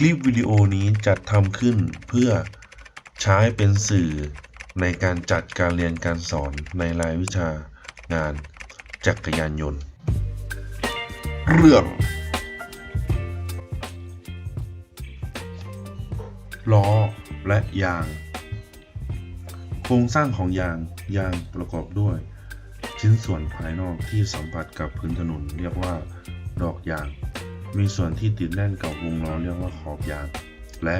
คลิปวิดีโอนี้จัดทำขึ้นเพื่อใช้เป็นสื่อในการจัดการเรียนการสอนในรายวิชางานจักรยานยนต์ เรื่อง ล้อและยาง โครงสร้างของยางยางประกอบด้วย ชิ้นส่วนภายนอกที่สัมผัสกับพื้นถนนเรียกว่า ดอกยาง มีส่วนที่ติดแน่นกับวงล้อเรียกว่าขอบยาง และ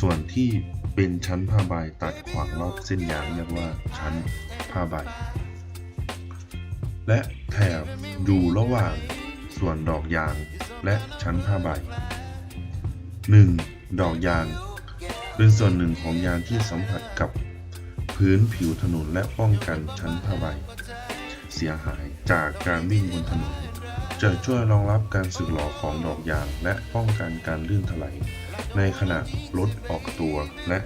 ส่วนที่เป็นชั้นผ้าใบตัดขวางรอบเส้นยางเรียกว่าชั้นผ้าใบ และแถบอยู่ระหว่างส่วนดอกยางและชั้นผ้าใบ 1. ดอกยาง เป็นส่วนหนึ่งของยางที่สัมผัสกับพื้นผิวถนนและป้องกันชั้นผ้าใบ เสียหายจากการวิ่งบนถนน จะช่วยรองรับการสึกหรอของดอกยางและป้องกันการลื่นถลายในขณะรถออกตัวและ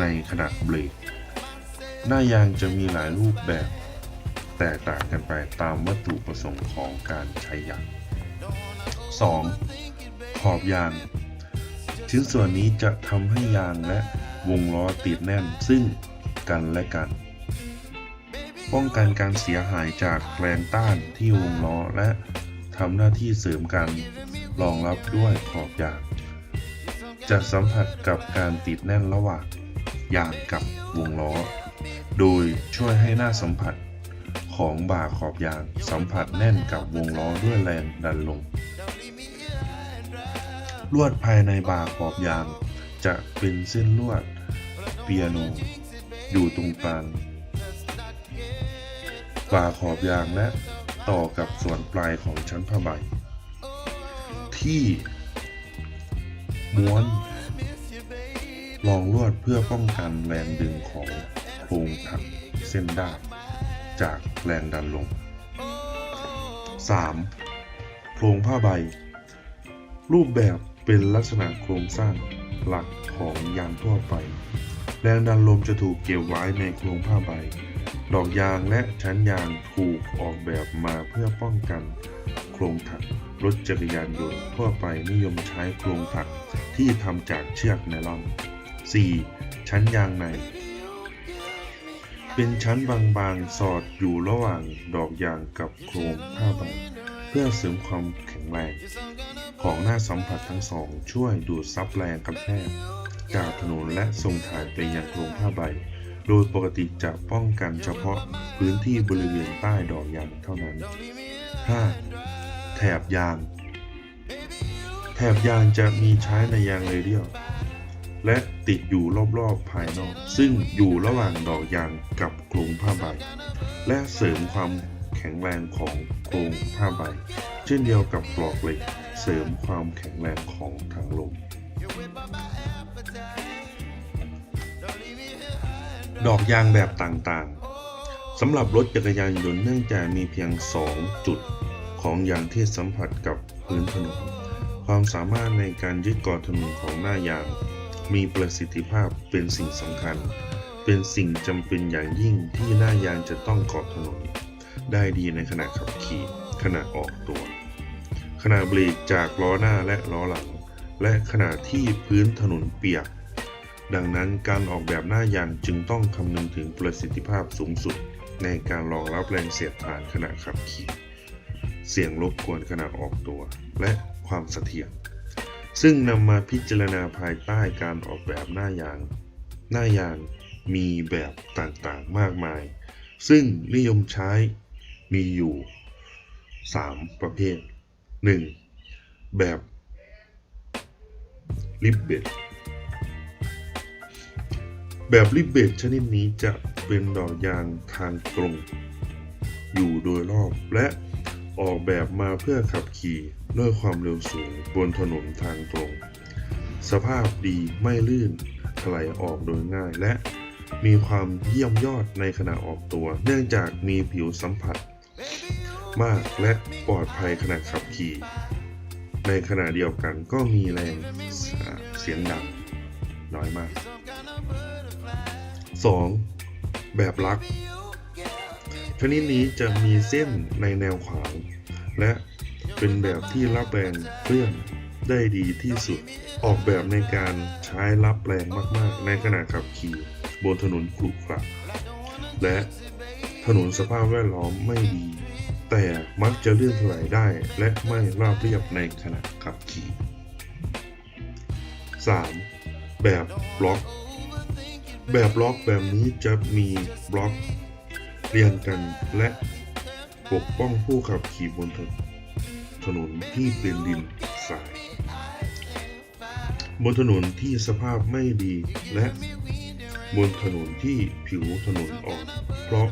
ในขณะเบรก หน้ายางจะมีหลายรูปแบบ แตกต่างกันไปตามวัตถุประสงค์ของการใช้ยาง 2. ขอบยาง ชิ้นส่วนนี้จะทำให้ยางและวงล้อติดแน่นซึ่งกันและกัน ป้องกันการเสียหายจากแรงต้านที่วงล้อและ ทำหน้าที่เสริมการรองรับด้วยขอบยาง จะสัมผัสกับการติดแน่นระหว่างยางกับวงล้อ โดยช่วยให้หน้าสัมผัสของบ่าขอบยาง สัมผัสแน่นกับวงล้อด้วยแรงดันลง ลวดภายในบ่าขอบยาง จะเป็นเส้นลวดเปียโน อยู่ตรงกลางบ่าขอบยางและ ต่อกับส่วนปลายของชั้นผ้าใบ ที่ม้วนรองลวดเพื่อป้องกันแรงดึงของโครงถักเส้นด้านจากแรงดันลง 3. โครงผ้าใบ รูปแบบเป็นลักษณะโครงสร้างหลักของยางทั่วไป แรงดันลมจะถูกเก็บไว้ในโครงผ้าใบ ดอกยางและชั้นยางถูกออกแบบมาเพื่อป้องกันโครงถักรถจักรยานยนต์ทั่วไปนิยมใช้โครงถักที่ทำจากเชือกไนลอน 4. ชั้นยางใน เป็นชั้นบางๆ สอดอยู่ระหว่างดอกยางกับโครงผ้าใบเพื่อเสริมความแข็งแรง ของหน้าสัมผัสทั้งสอง ช่วยดูดซับแรงกระแทกจากถนนและส่งถ่ายไปยังโครงผ้าใบ โดยปกติจะป้องกันเฉพาะพื้นที่บริเวณใต้ดอกยางเท่านั้น 5. แถบยาง แถบยางจะมีใช้ในยางเรเดียลและติดอยู่รอบๆภายนอก ซึ่งอยู่ระหว่างดอกยางกับโครงผ้าใบ และเสริมความแข็งแรงของโครงผ้าใบ เช่นเดียวกับปลอกเหล็ก เสริมความแข็งแรงของทางลม ดอกยางแบบต่างๆสำหรับรถจักรยานยนต์เนื่องจากมีเพียง 2 จุดของยางที่สัมผัสกับพื้นถนน ความสามารถในการยึดเกาะถนนของหน้ายาง มีประสิทธิภาพเป็นสิ่งสำคัญ เป็นสิ่งจำเป็นอย่างยิ่งที่หน้ายางจะต้องเกาะถนน ได้ดีในขณะขับขี่ขณะออกตัว ขณะเบรกจากล้อหน้าและล้อหลัง และขณะที่พื้นถนนเปียก ดังนั้นการออกแบบหน้ายางจึงต้องคำนึงถึงประสิทธิภาพสูงสุด ในการรองรับแรงเสียดทานขณะขับขี่ เสียงรบกวนขณะออกตัว และความเสถียรซึ่งนำมาพิจารณาภายใต้การออกแบบหน้ายาง หน้ายางมีแบบต่างๆมากมาย ซึ่งนิยมใช้มีอยู่ 3 ประเภท 1. แบบริบเบด แบบริบเบดชนิดนี้จะเป็นดอกยางทางตรง อยู่โดยรอบและออกแบบมาเพื่อขับขี่ด้วยความเร็วสูงบนถนนทางตรง สภาพดีไม่ลื่นถลายออกโดยง่าย และมีความเยี่ยมยอดในขณะออกตัว เนื่องจากมีผิวสัมผัส มากและปลอดภัยขณะขับขี่ ในขณะเดียวกันก็มีแรงเสียงดังน้อยมาก 2. แบบลัก ชนิดนี้จะมีเส้นในแนวขวาง และเป็นแบบที่รับแรงเคลื่อนได้ดีที่สุด ออกแบบในการใช้รับแรงมาก ๆ ในขณะขับขี่บนถนนขรุขระและถนนสภาพแวดล้อมไม่ดี แต่มักจะเลื่อนถลายได้และไม่ราบเรียบในขณะขับขี่ 3. แบบบล็อก แบบบล็อกแบบนี้จะมีบล็อกเรียงกันและปกป้องผู้ขับขี่บนถนนที่เป็นดินทราย บนถนนที่สภาพไม่ดีและบนถนนที่ผิวถนนอ่อน เพราะ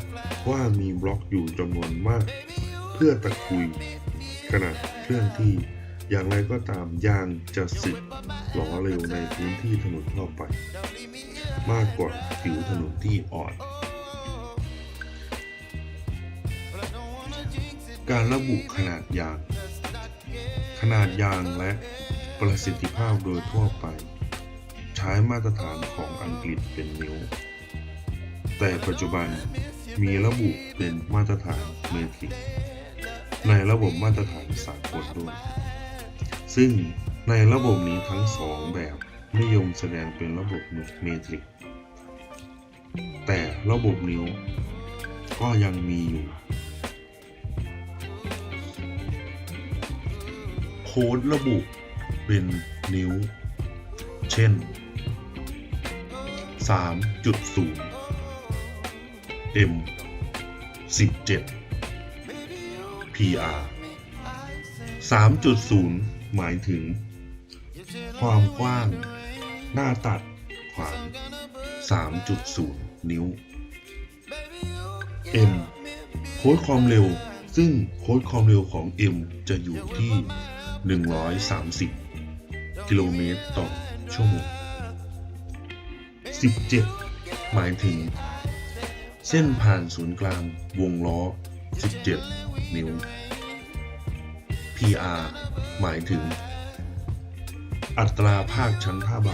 ว่ามีบล็อกอยู่จำนวนมาก เพื่อตะกุยขนาดเคลื่อนที่ อย่างไรก็ตามยางจะสึกหลอเร็วในพื้นที่ถนนทั่วไป มากกว่าผิวถนนที่อ่อน การระบุขนาดยาง ขนาดยางและประสิทธิภาพโดยทั่วไป ใช้มาตรฐานของอังกฤษเป็นนิ้ว แต่ปัจจุบันมีระบุเป็นมาตรฐานเมตริกในระบบมาตรฐานสากลด้วย ซึ่งในระบบนี้ทั้งสองแบบนิยมแสดงเป็นระบบเมตริก แต่ระบบนิ้วก็ยังมีอยู่ โค้ดระบุเป็นนิ้ว เช่น 3.0 M 17 PR 3.0 หมายถึง ความกว้าง หน้าตัดขวาง 3.0 นิ้ว M โค้ดความเร็ว ซึ่งโค้ดความเร็วของ M จะอยู่ที่ 130 กิโลเมตรต่อชั่วโมง 17 หมายถึง เส้นผ่านศูนย์กลางวงล้อ 17 นิ้ว PR หมายถึง อัตราภาคชั้นผ้าใบ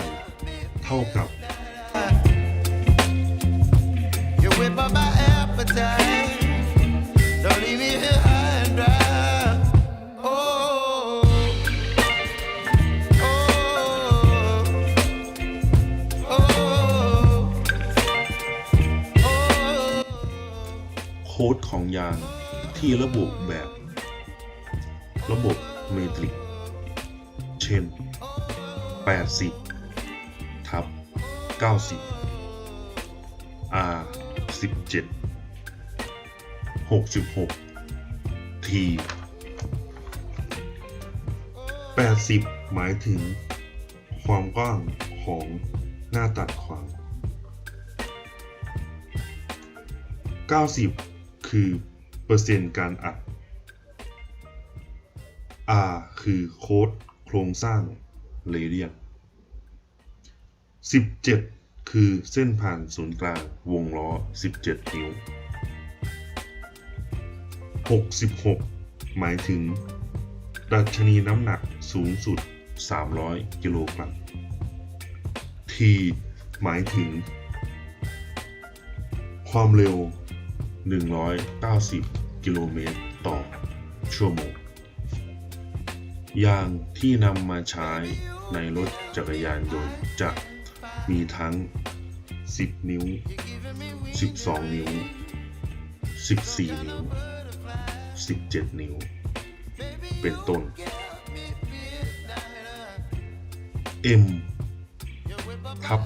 เท่ากับ You whip up my appetite. Don't leave me here high and dry. Oh, oh, oh, oh. โค้ดของยางที่ระบุแบบ ระบบเมตริก เช่น 80 ทับ 90 R 17 66 T 80 หมายถึง ความกว้างของหน้าตัดขวาง 90 คือ เปอร์เซ็นต์การอัด R คือโค้ดโครงสร้างเรเดียน17 คือเส้นผ่านศูนย์กลางวงล้อ 17 นิ้ว 66 หมายถึง ดัชนีน้ำหนักสูงสุด 300 กิโลกรัม T หมายถึง ความเร็ว 190 กิโลเมตรต่อชั่วโมง ยางที่นำมาใช้ในรถจักรยานยนต์จะมีทั้ง 10 นิ้ว 12 นิ้ว 14 นิ้ว 17 นิ้ว เป็นต้น M ทับ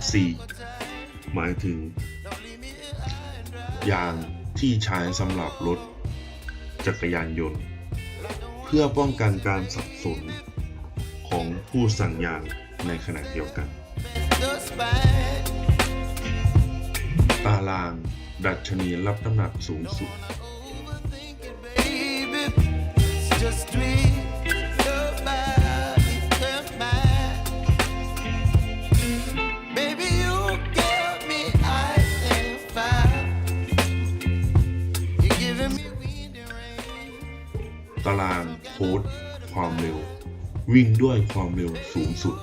4หมายถึง ยางที่ใช้สำหรับรถจักรยานยนต์ พื่อป้องกันการสับสนของผู้สั่งยางในขณะเดียวกัน ตาราง ดัชนีรับน้ำหนักสูงสุด วิ่งด้วยความเร็วสูงสุด